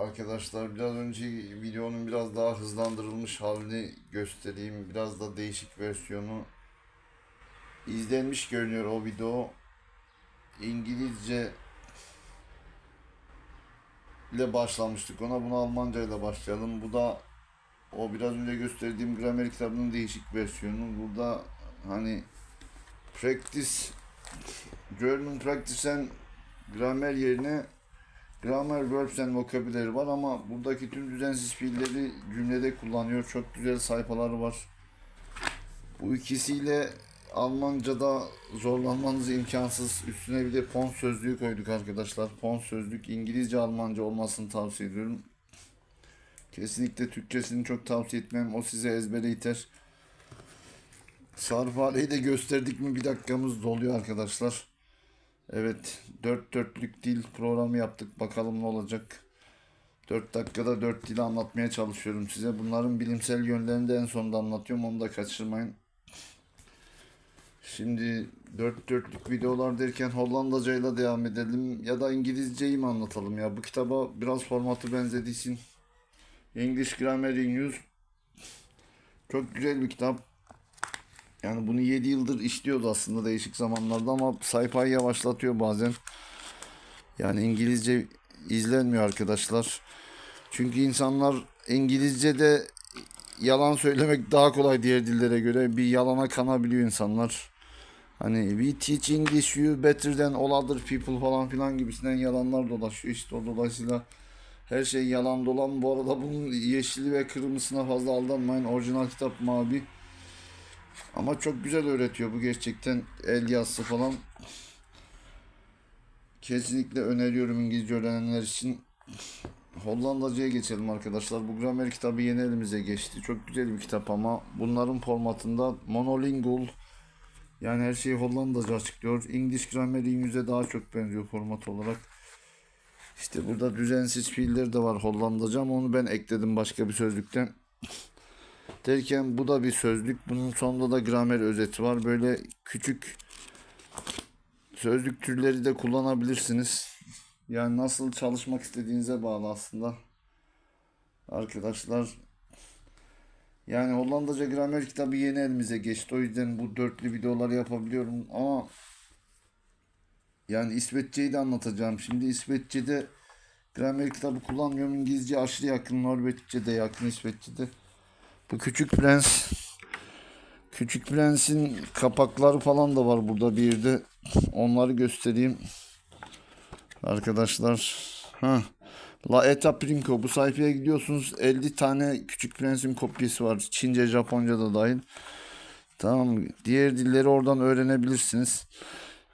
arkadaşlar biraz önce videonun biraz daha hızlandırılmış halini göstereyim. Biraz da değişik versiyonu. İzlenmiş görünüyor o video. İngilizce ile başlamıştık ona. Bunu Almanca ile başlayalım. Bu da o biraz önce gösterdiğim gramer kitabının değişik versiyonu. Burada hani practice German practice and gramer yerine grammar verbs and vocabulary var ama buradaki tüm düzensiz fiilleri cümlede kullanıyor. Çok güzel sayfaları var. Bu ikisiyle Almanca'da zorlanmanız imkansız. Üstüne bir de font sözlüğü koyduk arkadaşlar. Font sözlük İngilizce Almanca olmasını tavsiye ediyorum. Kesinlikle Türkçesini çok tavsiye etmem. O size ezbere iter. Sarfareyi de gösterdik mi bir dakikamız doluyor arkadaşlar. Evet, dört dörtlük dil programı yaptık. Bakalım ne olacak. 4 dakikada 4 dili anlatmaya çalışıyorum size. Bunların bilimsel yönlerini de en sonunda anlatıyorum. Onu da kaçırmayın. Şimdi 4 dörtlük videolar derken Hollandaca ile devam edelim. Ya da İngilizceyi mi anlatalım ya? Bu kitaba biraz formatı benzediği için. English Grammar in Use. Çok güzel bir kitap. Yani bunu 7 yıldır işliyordu aslında değişik zamanlarda ama sayfayı yavaşlatıyor bazen. Yani İngilizce izlenmiyor arkadaşlar. Çünkü insanlar İngilizce'de yalan söylemek daha kolay diğer dillere göre. Bir yalana kanabiliyor insanlar. Hani we teach English you better than all other people falan filan gibisinden yalanlar dolaşıyor işte o dolayısıyla her şey yalan dolan. Bu arada bunun yeşili ve kırmızısına fazla aldanmayın. Orijinal kitap mavi. Ama çok güzel öğretiyor bu gerçekten el yazısı falan. Kesinlikle öneriyorum İngilizce öğrenenler için. Hollandaca'ya geçelim arkadaşlar. Bu gramer kitabı yeni elimize geçti. Çok güzel bir kitap ama bunların formatında monolingual yani her şeyi Hollandaca açıklıyor. English Grammar İngilizce daha çok benziyor format olarak. İşte burada düzensiz fiiller de var Hollandaca ama onu ben ekledim başka bir sözlükten. Derken bu da bir sözlük. Bunun sonunda da gramer özeti var. Böyle küçük sözlük türleri de kullanabilirsiniz. Yani nasıl çalışmak istediğinize bağlı aslında. Arkadaşlar yani Hollandaca gramer kitabı yeni elimize geçti. O yüzden bu dörtlü videoları yapabiliyorum ama yani İsveççeyi de anlatacağım. Şimdi İsveççe'de gramer kitabı kullanmıyorum. İngilizce aşırı yakın. Norveççe de yakın İsveççe'de. Bu Küçük Prens. Küçük Prens'in kapakları falan da var burada bir yerde. Onları göstereyim. Arkadaşlar. Ha. La Eta Prinko. Bu sayfaya gidiyorsunuz. 50 tane Küçük Prens'in kopyası var. Çince, Japonca da dahil. Tamam. Diğer dilleri oradan öğrenebilirsiniz.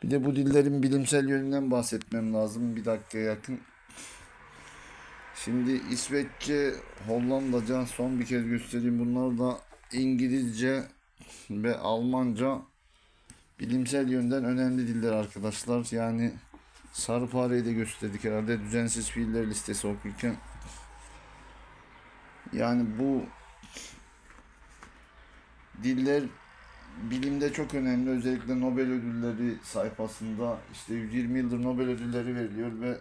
Bir de bu dillerin bilimsel yönünden bahsetmem lazım. Bir dakika yakın. Şimdi İsveççe, Hollandaca son bir kez göstereyim. Bunlar da İngilizce ve Almanca bilimsel yönden önemli diller arkadaşlar. Yani sarı fareyi de gösterdik herhalde düzensiz fiiller listesi okurken. Yani bu diller bilimde çok önemli. Özellikle Nobel ödülleri sayfasında işte 120 yıldır Nobel ödülleri veriliyor ve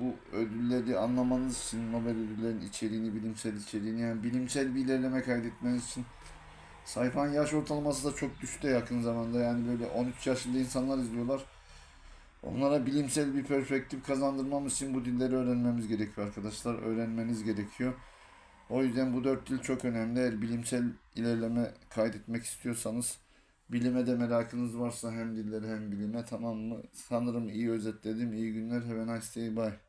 bu ödülleri anlamanız için Nobel ödüllerinin içeriğini, bilimsel içeriğini yani bilimsel bir ilerleme kaydetmeniz için sayfanın yaş ortalaması da çok düştü yakın zamanda yani böyle 13 yaşında insanlar izliyorlar. Onlara bilimsel bir perspektif kazandırmamız için bu dilleri öğrenmemiz gerekiyor arkadaşlar. Öğrenmeniz gerekiyor. O yüzden bu dört dil çok önemli. Eğer bilimsel ilerleme kaydetmek istiyorsanız bilime de merakınız varsa hem dillere hem bilime tamam mı? Sanırım iyi özetledim. İyi günler. Have a nice day. Bye.